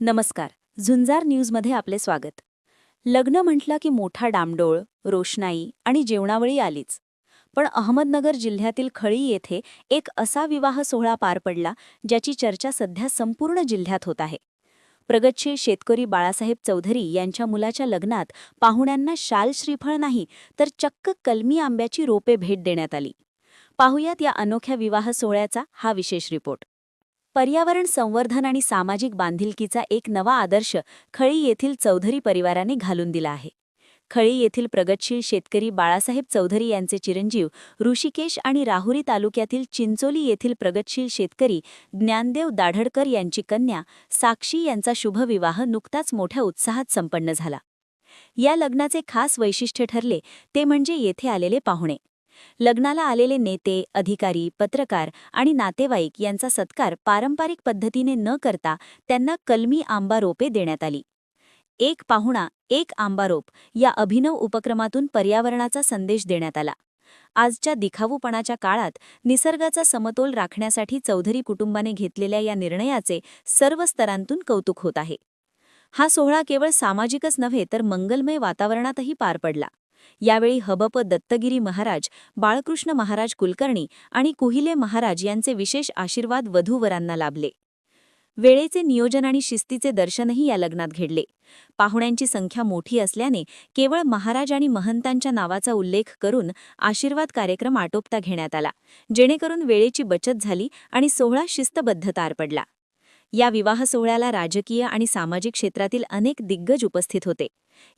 नमस्कार. झुंजार न्यूजमध्ये आपले स्वागत. लग्न म्हटलं की मोठा डामडोळ रोषणाई आणि जेवणावळी आलीच. पण अहमदनगर जिल्ह्यातील खळी येथे एक असा विवाह सोहळा पार पडला ज्याची चर्चा सध्या संपूर्ण जिल्ह्यात होत आहे. प्रगतशील शेतकरी बाळासाहेब चौधरी यांच्या मुलाच्या लग्नात पाहुण्यांना शाल श्रीफळ नाही तर चक्क कलमी आंब्याची रोपे भेट देण्यात आली. पाहुयात या अनोख्या विवाह सोहळ्याचा हा विशेष रिपोर्ट. पर्यावरण संवर्धन आणि सामाजिक बांधिलकीचा एक नवा आदर्श खळी येथील चौधरी परिवाराने घालून दिला आहे. खळी येथील प्रगतशील शेतकरी बाळासाहेब चौधरी यांचे चिरंजीव ऋषिकेश आणि राहुरी तालुक्यातील चिंचोली येथील प्रगतशील शेतकरी ज्ञानदेव दाढडकर यांची कन्या साक्षी यांचा शुभविवाह नुकताच मोठ्या उत्साहात संपन्न झाला. या लग्नाचे खास वैशिष्ट्य ठरले ते म्हणजे येथे आलेले पाहुणे. लग्नाला आलेले नेते अधिकारी पत्रकार आणि नातेवाईक यांचा सत्कार पारंपरिक पद्धतीने न करता त्यांना कलमी आंबा रोपे देण्यात आली. एक पाहुणा एक आंबारोप या अभिनव उपक्रमातून पर्यावरणाचा संदेश देण्यात आला. आजच्या दिखावूपणाच्या काळात निसर्गाचा समतोल राखण्यासाठी चौधरी कुटुंबाने घेतलेल्या या निर्णयाचे सर्व स्तरांतून कौतुक होत आहे. हा सोहळा केवळ सामाजिकच नव्हे तर मंगलमय वातावरणातही पार पडला. यावेळी हबप दत्तगिरी महाराज बाळकृष्ण महाराज कुलकर्णी आणि कुहिले महाराज यांचे विशेष आशीर्वाद वधूवरांना लाभले. वेळेचे नियोजन आणि शिस्तीचे दर्शनही या लग्नात घडले. पाहुण्यांची संख्या मोठी असल्याने केवळ महाराज आणि महंतांच्या नावाचा उल्लेख करून आशीर्वाद कार्यक्रम आटोपता घेण्यात आला जेणेकरून वेळेची बचत झाली आणि सोहळा शिस्तबद्ध तार पडला या विवाह सोहळ्याला राजकीय आणि सामाजिक क्षेत्रातील अनेक दिग्गज उपस्थित होते.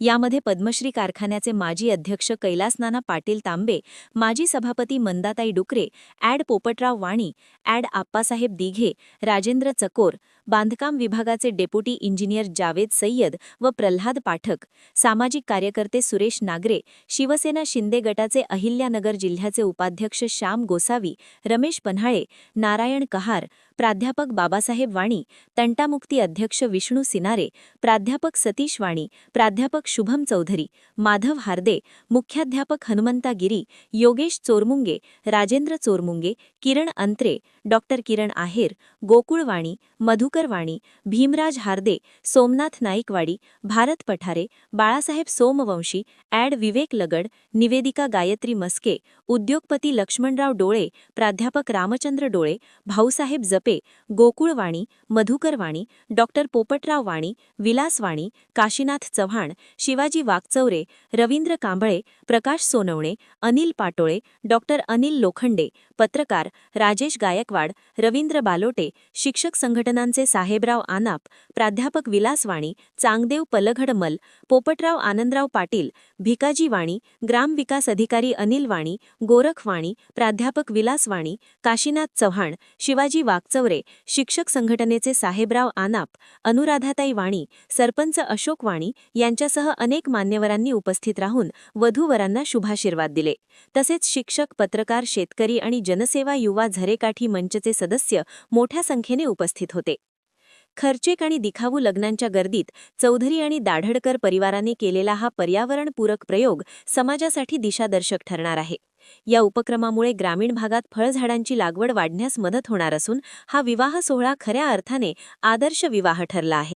यामध्ये पद्मश्री कारखान्याचे माजी अध्यक्ष कैलासनाना पाटील तांबे माजी सभापती मंदाताई डुकरे ॲड पोपटराव वाणी ॲड आप्पासाहेब दिघे राजेंद्र चकोर बांधकाम विभागाचे डेप्युटी इंजिनियर जावेद सय्यद व प्रल्हाद पाठक सामाजिक कार्यकर्ते सुरेश नागरे शिवसेना शिंदे गटाचे अहिल्यानगर जिल्ह्याचे उपाध्यक्ष श्याम गोसावी रमेश पन्हाळे नारायण कहार प्राध्यापक बाबासाहेब वाणी तंटामुक्ती अध्यक्ष विष्णू सिनारे प्राध्यापक सतीश वाणी प्राध्यापक शुभम चौधरी माधव हार्दे मुख्याध्यापक हनुमंता गिरी योगेश चोरमुंगे राजेंद्र चोरमुंगे किरण अंत्रे डॉक्टर किरण आहेर गोकुळवाणी मधुकरवाणी भीमराज हार्दे सोमनाथ नाईकवाडी भारत पठारे बाळासाहेब सोमवंशी ॲड विवेक लगड निवेदिका गायत्री मस्के उद्योगपती लक्ष्मणराव डोळे प्राध्यापक Ramchandra Dole Bhausaheb Jape Gokulwani Madhukarwani Dr doctor Popatrao Wani Vilaswani Kashinath Chavan Shivaji Wakchaure Ravindra Kamble Prakash Sonawane Anil Patole doctor Anil Lokhande पत्रकार राजेश गायकवाड रवींद्र बालोटे शिक्षक संघटनांचे साहेबराव आनाप प्राध्यापक विलास वाणी चांगदेव पलघडमल पोपटराव आनंदराव पाटील भिकाजी वाणी ग्रामविकास अधिकारी अनिल वाणी गोरख वाणी प्राध्यापक विलास वाणी काशीनाथ चव्हाण शिवाजी वाकचौरे शिक्षक संघटनेचे साहेबराव आनाप अनुराधाताई वाणी सरपंच अशोक वाणी यांच्यासह अनेक मान्यवरांनी उपस्थित राहून वधूवरांना शुभाशीर्वाद दिले. तसेच शिक्षक पत्रकार शेतकरी आणि जनसेवा युवा झरेकाठी मंचचे सदस्य मोठ्या संख्येने उपस्थित होते. खर्चेक आणि दिखावू लग्नांच्या गर्दीत चौधरी आणि दाढडकर परिवाराने केलेला हा पर्यावरणपूरक प्रयोग समाजासाठी दिशादर्शक ठरणार आहे. या उपक्रमामुळे ग्रामीण भागात फळझाडांची लागवड वाढण्यास मदत होणार असून हा विवाह सोहळा खऱ्या अर्थाने आदर्श विवाह ठरला आहे.